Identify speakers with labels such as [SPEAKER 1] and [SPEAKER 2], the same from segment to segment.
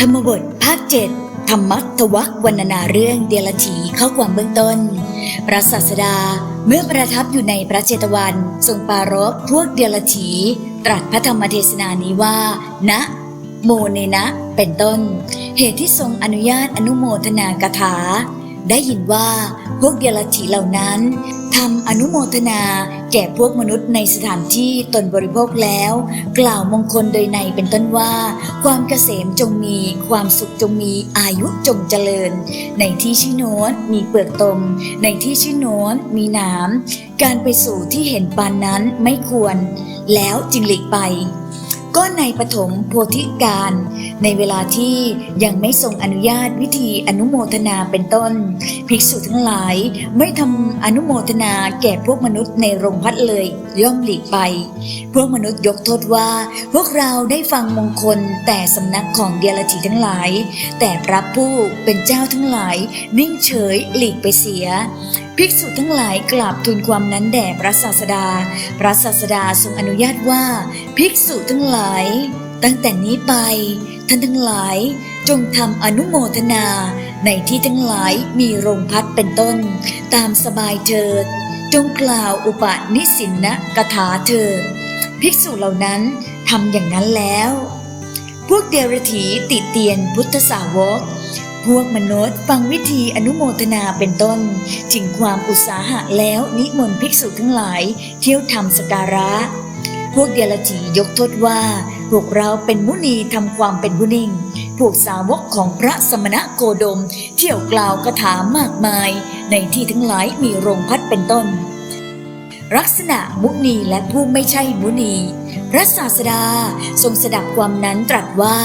[SPEAKER 1] ธรรมบทภาคเจ็ดธรรมัทวักวรรณนาเรื่องเดลถีเข้าความเบื้องต้น พระศาสดาเมื่อประทับอยู่ในพระเจตวันทรงปรารภพวกเดลถีตรัสพระธรรมเทศนานี้ว่าณโมเนนะ เป็นต้น เหตุที่ทรงอนุญาตอนุโมทนากถา ได้ยินว่าพวกเดลถีเหล่านั้น ทำอนุโมทนาแก่พวกมนุษย์ในสถานที่ตนบริโภคแล้ว กล่าวมงคลโดยในเป็นต้นว่า ความเกษมจงมี ความสุขจงมีอายุจงเจริญ ในที่ชื่อโน้นมีเปลือกตม ในที่ชื่อโน้นมีหนามการไปสู่ที่เห็นปานนั้นไม่ควร แล้วจึงหลีกไป ก็ในปฐมโพธิการ ในเวลาที่ยังไม่ทรงอนุญาตวิธีอนุโมทนาเป็นต้น ภิกษุทั้งหลายไม่ทำอนุโมทนาแก่พวกมนุษย์ในโรงพัดเลยย่อมหลีกไป พวกมนุษย์ยกโทษว่า พวกเราได้ฟังมงคลแต่สำนักของเดียรถีทั้งหลาย แต่พระผู้เป็นเจ้าทั้งหลาย นิ่งเฉยหลีกไปเสียภิกษุทั้งหลายกราบทูลความนั้นแด่พระศาสดา พระศาสดาทรงอนุญาตว่า ภิกษุทั้งหลาย ตั้งแต่นี้ไป ท่านทั้งหลายจงทำอนุโมทนา ในที่ทั้งหลายมีโรงพัดเป็นต้น ตามสบายเถิด จงกล่าวอุปนิสินนะกถาเถิด ภิกษุเหล่านั้นทำอย่างนั้นแล้ว พวกเดรถีติเตียนพุทธสาวก พวกมนุษย์ฟังวิธีอนุโมทนาเป็นต้น จึงความอุตสาหะแล้วนิมนต์ภิกษุทั้งหลายเที่ยวทำสการะ พวกเดรถียกโทษว่า พวกเราเป็นมุนีทำความเป็นผู้นิ่ง พวกสาวกของพระสมณะโคดม เที่ยวกล่าวคาถามากมาย ในที่ทั้งหลายมีโรงพัดเป็นต้น ลักษณะมุนีและผู้ไม่ใช่มุนี พระศาสดาทรงสดับความนั้นตรัสว่า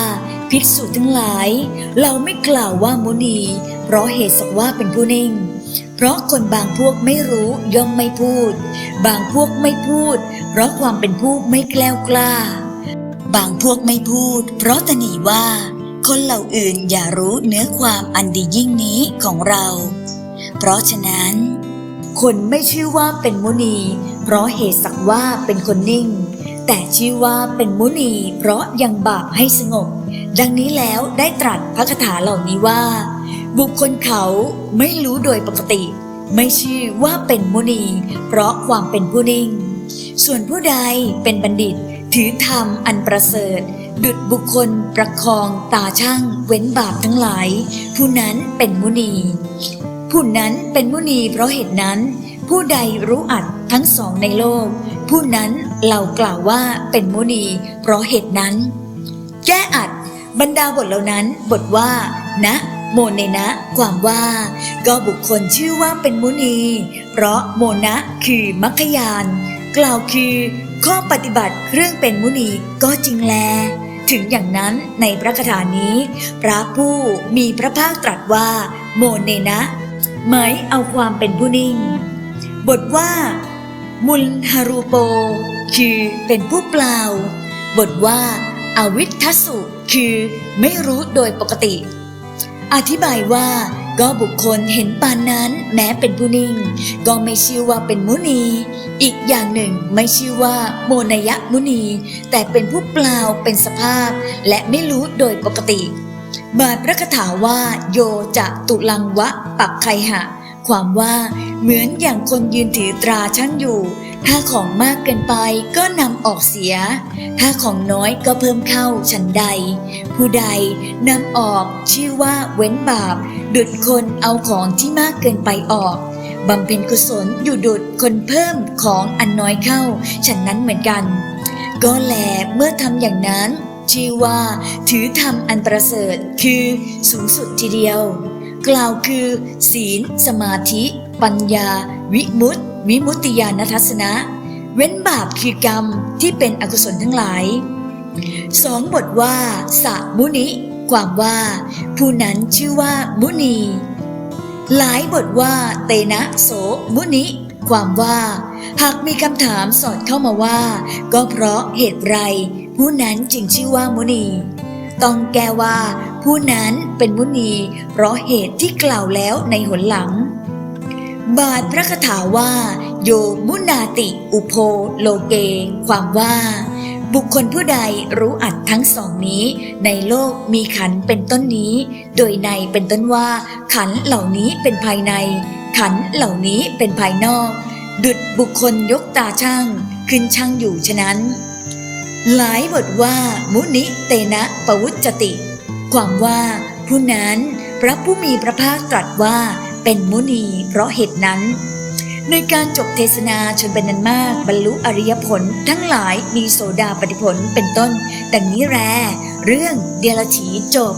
[SPEAKER 1] ภิกษุทั้งหลาย เราไม่กล่าวว่ามุนี เพราะเหตุสักว่าเป็นผู้นิ่ง เพราะคนบางพวกไม่รู้ย่อมไม่พูด บางพวกไม่พูด เพราะความเป็นผู้ไม่แกล้วกล้า บางพวกไม่พูด เพราะตะหนีว่า คนเหล่าอื่นอย่ารู้เนื้อความอันดียิ่งนี้ของเรา เพราะฉะนั้น คนไม่ชื่อว่าเป็นมุนี เพราะเหตุสักว่าเป็นคนนิ่ง แต่ชื่อว่าเป็นมุนี เพราะยังบาปให้สงบ ดังนี้แล้วได้ตรัสพระคาถาเหล่านี้ว่า บุคคลเขาไม่รู้โดยปกติ ไม่ชื่อว่าเป็นมุนี เพราะความเป็นผู้นิ่ง ส่วนผู้ใดเป็นบัณฑิต ถือธรรมอันประเสริฐ ดุจบุคคลประคองตาช่างเว้นบาปทั้งหลาย ผู้นั้นเป็นมุนี ผู้นั้นเป็นมุนีเพราะเหตุนั้น ผู้ใดรู้อัดทั้งสองในโลก ผู้นั้นเรากล่าวว่าเป็นมุนี เพราะเหตุนั้น แก้อัดบรรดาบทเหล่านั้นบทว่า นะ โมเนนะ ความว่า ก็บุคคลชื่อว่าเป็นมุนี เพราะโมนะคือมัคคยาน กล่าวคือข้อปฏิบัติเรื่องเป็นมุนีก็จริงแล ถึงอย่างนั้นในพระคาถานี้ พระผู้มีพระภาคตรัสว่า โมเนนะหมายเอาความเป็นผู้นิ่ง บทว่า มุลฮารูโป คือเป็นผู้เปล่า บทว่าอาวิททัสสุ คือไม่รู้โดยปกติ อธิบายว่าก็บุคคลเห็นปานนั้นแม้เป็นผู้นิ่ง ก็ไม่ชื่อว่าเป็นมุนี อีกอย่างหนึ่งไม่ชื่อว่าโมนยะมุนี แต่เป็นผู้เปล่าเป็นสภาพ และไม่รู้โดยปกติ บาทพระคถาว่า โยจะตุลังวะปักไคหะ ความว่าเหมือนอย่างคนยืนถือตราช่างอยู่ ถ้าของมากเกินไปก็นำออกเสีย ถ้าของน้อยก็เพิ่มเข้าฉันใด ผู้ใดนำออกชื่อว่าเว้นบาป ดุดคนเอาของที่มากเกินไปออกบำเพ็ญกุศลอยู่ดุดคนเพิ่มของอันน้อยเข้า ฉันนั้นเหมือนกัน ก็แลเมื่อทำอย่างนั้น ชื่อว่า ถือธรรมอันประเสริฐคือสูงสุดทีเดียว กล่าวคือ ศีล สมาธิ ปัญญา วิมุตติ วิมุตติญาณทัศนะ เว้นบาปคือกรรมที่เป็นอกุศลทั้งหลายสองบทว่าสะมุนิ ความว่า ผู้นั้นชื่อว่ามุนี หลายบทว่า เตนะโสมุนิ ความว่า หากมีคำถามสอดเข้ามาว่า ก็เพราะเหตุไร ผู้นั้นจึงชื่อว่ามุนี ต้องแก้ว่า ผู้นั้นเป็นมุนี เพราะเหตุที่กล่าวแล้วในหนหลัง บาทพระคาถาว่า โยมุนาติ อุโพโลเก ความว่า บุคคลผู้ใดรู้อัดทั้งสองนี้ ในโลกมีขันเป็นต้นนี้ โดยในเป็นต้นว่า ขันเหล่านี้เป็นภายใน ขันเหล่านี้เป็นภายนอก ดุดบุคคลยกตาช่าง ขึ้นช่างอยู่ฉะนั้น หลายบทว่า มุนิเตนะปวุจจติ ความว่าผู้นั้นพระผู้มีพระภาคตรัสว่าเป็นมุนีเพราะเหตุนั้น ในการจบเทศนาชนเป็นนันมากบรรลุอริยผลทั้งหลายมีโสดาปฏิผลเป็นต้น ดังนี้แรเรื่องเดลฉีจบ